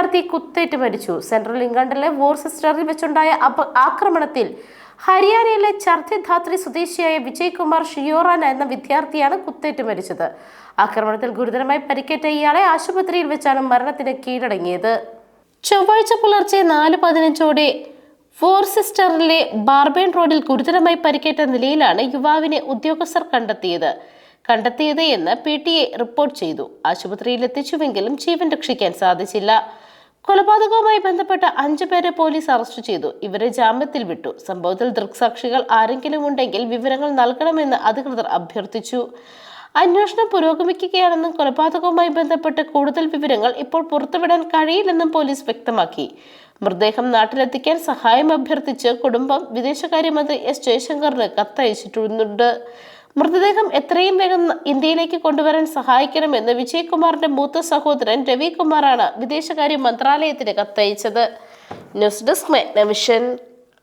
വിദ്യാർത്ഥി കുത്തേറ്റ് മരിച്ചു. സെൻട്രൽ ഇംഗ്ലണ്ടിലെ വോർസെസ്റ്ററിൽ വെച്ചുണ്ടായ ആക്രമണത്തിൽ ഹരിയാനയിലെ ചർത്തി ധാത്രി സ്വദേശിയായ വിജയ് കുമാർ ഷിയോറാൻ എന്ന വിദ്യാർത്ഥിയാണ് കുത്തേറ്റ് മരിച്ചത്. ആക്രമണത്തിൽ ഗുരുതരമായി പരിക്കേറ്റ ഇയാളെ ആശുപത്രിയിൽ വെച്ചാണ് മരണത്തിന് കീഴടങ്ങിയത്. ചൊവ്വാഴ്ച പുലർച്ചെ നാല് പതിനഞ്ചോടെ ഫോർസിസ്റ്ററിലെ ബാർബേൺ റോഡിൽ ഗുരുതരമായി പരിക്കേറ്റ നിലയിലാണ് യുവാവിനെ ഉദ്യോഗസ്ഥർ കണ്ടെത്തിയത്. കണ്ടെത്തിയത് എന്ന് പി ടി എ റിപ്പോർട്ട് ചെയ്തു. ആശുപത്രിയിൽ എത്തിച്ചുവെങ്കിലും ജീവൻ രക്ഷിക്കാൻ സാധിച്ചില്ല. കൊലപാതകവുമായി ബന്ധപ്പെട്ട അഞ്ചു പേരെ പോലീസ് അറസ്റ്റ് ചെയ്തു. ഇവരെ ജാമ്യത്തിൽ വിട്ടു. സംഭവത്തിൽ ദൃക്സാക്ഷികൾ ആരെങ്കിലും ഉണ്ടെങ്കിൽ വിവരങ്ങൾ നൽകണമെന്ന് അധികൃതർ അഭ്യർത്ഥിച്ചു. അന്വേഷണം പുരോഗമിക്കുകയാണെന്നും കൊലപാതകവുമായി ബന്ധപ്പെട്ട് കൂടുതൽ വിവരങ്ങൾ ഇപ്പോൾ പുറത്തുവിടാൻ കഴിയില്ലെന്നും പോലീസ് വ്യക്തമാക്കി. മൃതദേഹം നാട്ടിലെത്തിക്കാൻ സഹായം അഭ്യർത്ഥിച്ച് കുടുംബം വിദേശകാര്യമന്ത്രി എസ് ജയശങ്കറിന് കത്തയച്ചിട്ടുണ്ട്. മൃതദേഹം എത്രയും വേഗം ഇന്ത്യയിലേക്ക് കൊണ്ടുവരാൻ സഹായിക്കണമെന്ന് വിജയ്കുമാറിന്റെ മൂത്ത സഹോദരൻ രവികുമാറാണ് വിദേശകാര്യ മന്ത്രാലയത്തിന് കത്തയച്ചത് ന്യൂസ് ഡെസ്ക് മെഗ്നവിഷൻ.